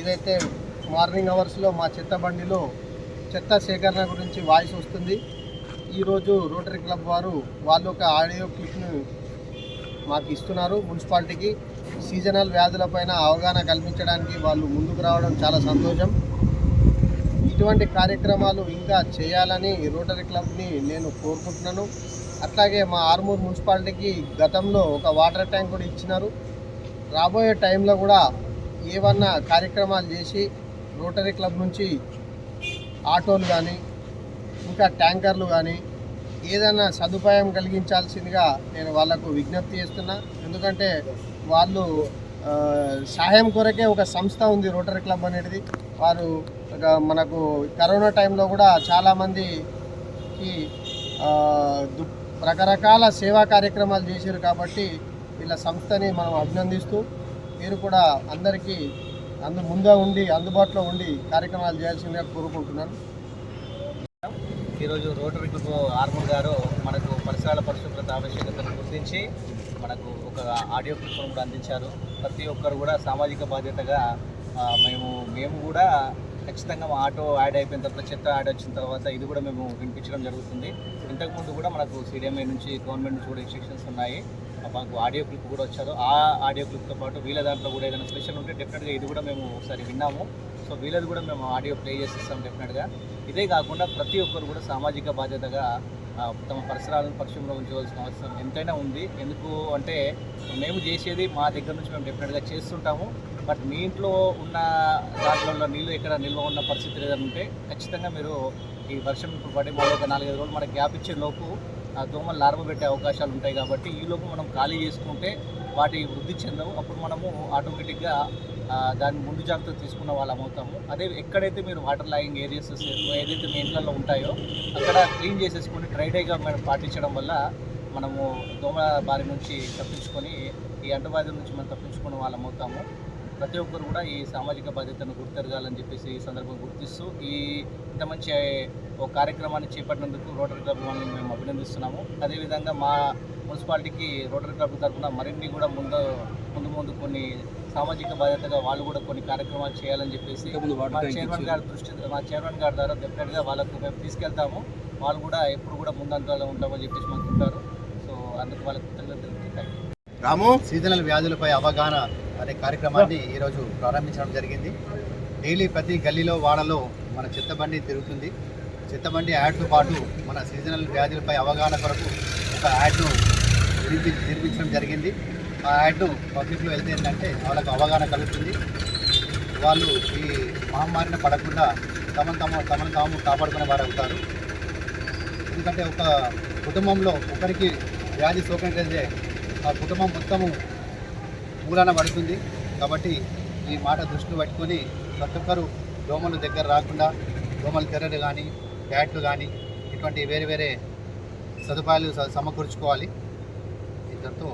ఏదైతే మార్నింగ్ అవర్స్లో మా చెత్త బండిలో చెత్త సేకరణ గురించి వాయిస్ వస్తుంది. ఈరోజు రోటరీ క్లబ్ వారు వాళ్ళు ఒక ఆడియో క్లిప్ను మాకు ఇస్తున్నారు మున్సిపాలిటీకి. సీజనల్ వ్యాధులపైన అవగాహన కల్పించడానికి వాళ్ళు ముందుకు రావడం చాలా సంతోషం. ఇటువంటి కార్యక్రమాలు ఇంకా చేయాలని రోటరీ క్లబ్ని నేను కోరుకుంటున్నాను. అట్లాగే మా ఆర్మూర్ మున్సిపాలిటీకి గతంలో ఒక వాటర్ ట్యాంక్ కూడా ఇచ్చినారు. రాబోయే టైంలో కూడా ఏమన్నా కార్యక్రమాలు చేసి రోటరీ క్లబ్ నుంచి ఆటోలు కానీ ఇంకా ట్యాంకర్లు కానీ ఏదైనా సదుపాయం కలిగించాల్సిందిగా నేను వాళ్ళకు విజ్ఞప్తి చేస్తున్నా. ఎందుకంటే వాళ్ళు సహాయం కొరకే ఒక సంస్థ ఉంది రోటరీ క్లబ్ అనేది వారు ఒక మనకు కరోనా టైంలో కూడా చాలామందికి దు- రకరకాల సేవా కార్యక్రమాలు చేశారు కాబట్టి వీళ్ళ సంస్థని మనం అభినందిస్తూ మీరు కూడా అందరికీ అందు ముందే ఉండి అందుబాటులో ఉండి కార్యక్రమాలు చేయాల్సిందిగా కోరుకుంటున్నాను. ఈరోజు రోటరీ క్లబ్ ఆర్మూర్ గారు మనకు పరిసరాల పరిశుభ్రత ఆవశ్యకతను గుర్తించి మనకు ఒక ఆడియో క్లిప్ను కూడా అందించారు. ప్రతి ఒక్కరు కూడా సామాజిక బాధ్యతగా మేము మేము కూడా ఖచ్చితంగా మా ఆటో యాడ్ అయిపోయిన తర్వాత చెత్త యాడ్ వచ్చిన తర్వాత ఇది కూడా మేము వినిపించడం జరుగుతుంది. ఇంతకుముందు కూడా మనకు సిడిఎంఐ నుంచి గవర్నమెంట్ నుంచి కూడా ఇన్స్ట్రక్షన్స్ ఉన్నాయి. మాకు ఆడియో క్లిప్ కూడా వచ్చారు. ఆ ఆడియో క్లిప్తో పాటు వీళ్ళ దాంట్లో కూడా ఏదైనా స్పెషల్ ఉంటే డెఫినెట్గా ఇది కూడా మేము ఒకసారి విన్నాము. సో వీళ్ళది కూడా మేము ఆడియో ప్లే చేసిస్తాం డెఫినెట్గా. ఇదే కాకుండా ప్రతి ఒక్కరు కూడా సామాజిక బాధ్యతగా తమ పరిసరాలను పరిశుభ్రంగా ఉంచవలసిన అవసరం ఎంతైనా ఉంది. ఎందుకు అంటే మేము చేసేది మా దగ్గర నుంచి మేము డెఫినెట్గా చేస్తుంటాము. బట్ మీ ఇంట్లో ఉన్న దాంట్లో నీళ్ళు ఎక్కడ నిల్వ ఉన్న పరిస్థితి ఏదైనా ఉంటే ఖచ్చితంగా మీరు ఈ వర్షం ఇప్పుడు పడి మళ్ళీ ఒక నాలుగైదు రోజులు మనకి గ్యాప్ ఇచ్చే లోపు ఆ దోమలు లార్వ పెట్టే అవకాశాలు ఉంటాయి కాబట్టి ఈలోపు మనం ఖాళీ చేసుకుంటే వాటి వృద్ధి చెందవు. అప్పుడు మనము ఆటోమేటిక్గా దాని దాన్ని ముందు జాగ్రత్త తీసుకున్న వాళ్ళం అవుతాము. అదే ఎక్కడైతే మీరు వాటర్ లాగింగ్ ఏరియాస్ ఏదైతే మీ ఇంట్లో ఉంటాయో అక్కడ క్లీన్ చేసేసుకొని డ్రైడేగా మనం పాటించడం వల్ల మనము దోమ బారి నుంచి తప్పించుకొని ఈ అంటువ్యాధుల నుంచి మనం తప్పించుకునే వాళ్ళం అవుతాము. ప్రతి ఒక్కరు కూడా ఈ సామాజిక బాధ్యతను గుర్తెరగాలని చెప్పేసి ఈ సందర్భం గుర్తిస్తూ ఈ ఇంత మంచి ఒక కార్యక్రమాన్ని చేపట్టినందుకు రోటరీ క్లబ్ వాళ్ళని మేము అభినందిస్తున్నాము. అదేవిధంగా మా మున్సిపాలిటీకి రోటరీ క్లబ్ తరఫున మరిన్ని కూడా ముందు ముందు ముందు కొన్ని సామాజిక బాధ్యతగా వాళ్ళు కూడా కొన్ని కార్యక్రమాలు చేయాలని చెప్పేసి మా చైర్మన్ గారి దృష్టి మా చైర్మన్ గారి ద్వారా డెఫినెట్గా వాళ్ళకు మేము తీసుకెళ్తాము. వాళ్ళు కూడా ఎప్పుడు కూడా ముందంతలో ఉంటామని చెప్పేసి మాకు ఉంటారు. సో అందుకు వాళ్ళకి కృతజ్ఞతలు రాము సీజనల్ వ్యాధులపై అవగాహన అనే కార్యక్రమాన్ని ఈరోజు ప్రారంభించడం జరిగింది. డైలీ ప్రతి గల్లీలో వాడలో మన చెత్తబండి తిరుగుతుంది. చెత్తబండి యాడ్తో పాటు మన సీజనల్ వ్యాధులపై అవగాహన కొరకు ఒక యాడ్ను నిర్మి నిర్మించడం జరిగింది. ఆ యాడ్ను పబ్లిక్లో వెళ్తే ఏంటంటే వాళ్ళకు అవగాహన కలుగుతుంది. వాళ్ళు ఈ మహమ్మారిని పడకుండా తమను తమ తమను తాము కాపాడుకునే వారు అవుతారు. ఎందుకంటే ఒక కుటుంబంలో ఒకరికి వ్యాధి సోకినట్లయితే ఆ కుటుంబం మొత్తము మూలాన పడుతుంది. కాబట్టి ఈ మాట దృష్టిలో పెట్టుకొని ప్రతి ఒక్కరు దోమలు దగ్గర రాకుండా దోమల తెరలు కానీ బ్యాట్లు కానీ ఇటువంటి వేరే వేరే సదుపాయాలు సమకూర్చుకోవాలి. ఇద్దరితో